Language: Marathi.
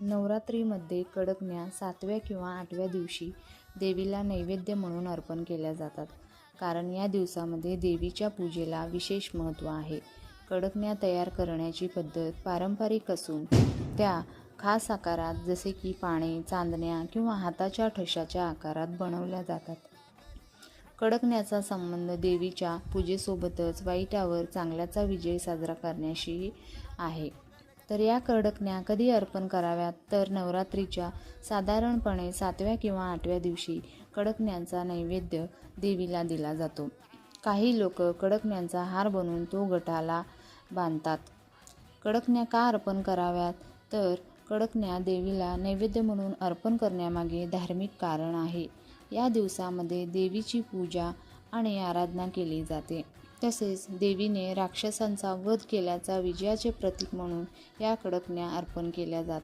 नवरात्रीमध्ये कडकण्या सातव्या किंवा आठव्या दिवशी देवीला नैवेद्य म्हणून अर्पण केल्या जातात. कारण या दिवसामध्ये देवीच्या पूजेला विशेष महत्त्व आहे. कडकण्या तयार करण्याची पद्धत पारंपरिक असून त्या खास आकारात जसे की पाने चांदण्या किंवा हाताच्या ठशाच्या आकारात बनवल्या जातात. कडकण्याचा संबंध देवीच्या पूजेसोबतच वाईटावर चांगल्याचा विजय साजरा करण्याशी आहे. तर या कडकण्या कधी अर्पण कराव्यात? तर नवरात्रीच्या साधारणपणे सातव्या किंवा आठव्या दिवशी कडकण्यांचा नैवेद्य देवीला दिला जातो. काही लोक कडकण्यांचा हार बनवून तो गटाला बांधतात. कडकण्या का अर्पण कराव्यात? तर कडकण्या देवीला नैवेद्य म्हणून अर्पण करण्यामागे धार्मिक कारण आहे. या दिवसामध्ये देवीची पूजा आणि आराधना केली जाते. तसेच देवीने राक्षसांचा वध केल्याचा विजयाचे प्रतीक म्हणून या कडकण्या अर्पण केल्या जातात.